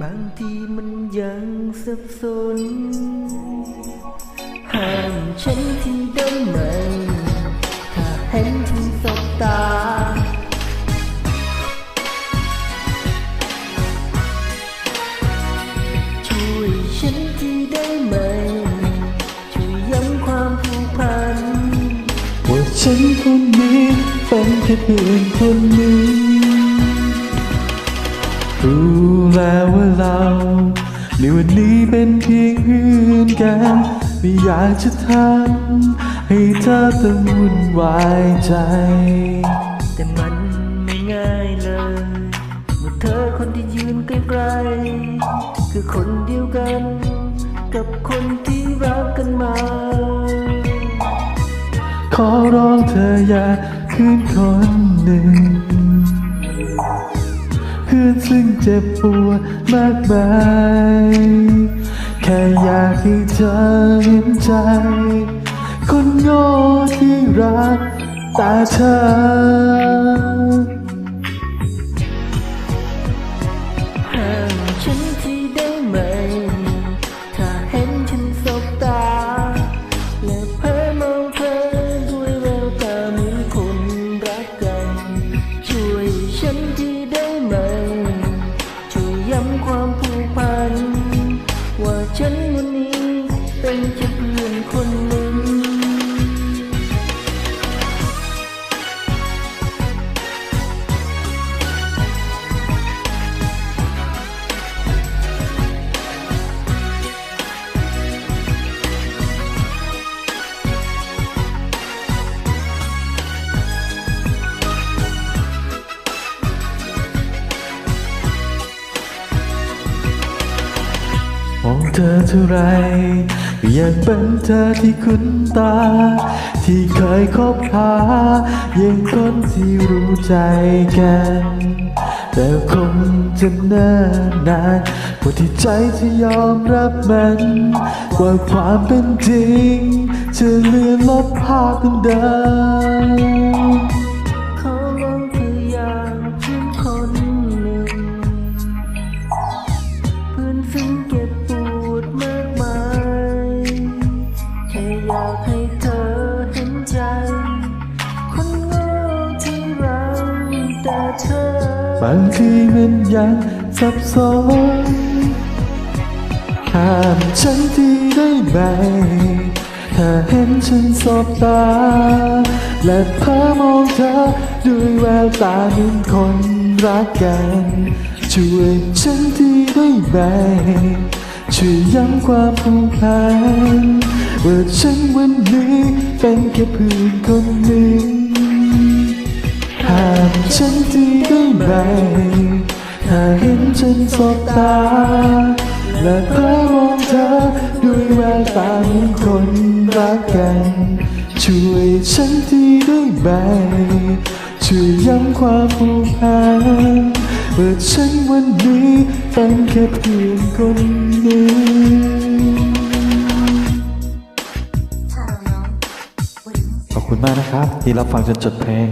บางทีมันยังสับสน ห้ามฉันทีได้ไหมถ้าเห็นฉันสบตา ช่วยฉันที่ได้ไหม ช่วยย้ำความผูกพัน ว่าฉันคนนี้เป็นแค่เพื่อนคนหนึ่ง เราในวันนี้เป็นเพียงเพื่อนกัน ไม่อยากจะทำให้เธอต้องวุ่นวายใจ แต่มันไม่ง่ายเลยเมื่อเธอคนที่ยืนใกล้ๆคือคนเดียวกัน กับคนที่รักกันมา ขอร้องเธออย่าคืนคนหนึ่ง เพื่อนซึ่งเจ็บปวดมากมายแค่อยากให้เธอเห็นใจ คนโง่ที่รักแต่เธอ ค ธอเท่าไรอยากเป็นเธอที่คุ้นตา ที่เคยคบหายังคนที่รู้ใจกัน แต่คงจะเนิ่นนานกว่าที่ใจจะยอมรับมันว่าความเป็นจริง จะเลือนลบภาพเดิมากให้เธอเห็นใจ คนโง่ที่รักแต่เธอบางทีมันยังสับสนห้ามฉันทีได้ไหมถ้าเห็นฉันสบตา และเพ้อมองเธอด้วยแววตาเหมือนคนรักกัน ช่วยฉันทีได้ไหม ช่วยย้ำความผูกพันว่าฉันวันนี้เป็นแค่เพื่อนคนหนึ่งหามฉันทีได้ไหมถ้าเห็นฉันสบตา และเพ้อมองเธอด้วยแววตาเหมือนคนรักกัน ช่วยฉันทีได้ไหมช่วยย้ำความผูกพัน ปิดฉันวันนี้เป็นแค่เพียงคนหนึ่งขอบคุณมากนะครับ ที่รับฟังจนจบเพลง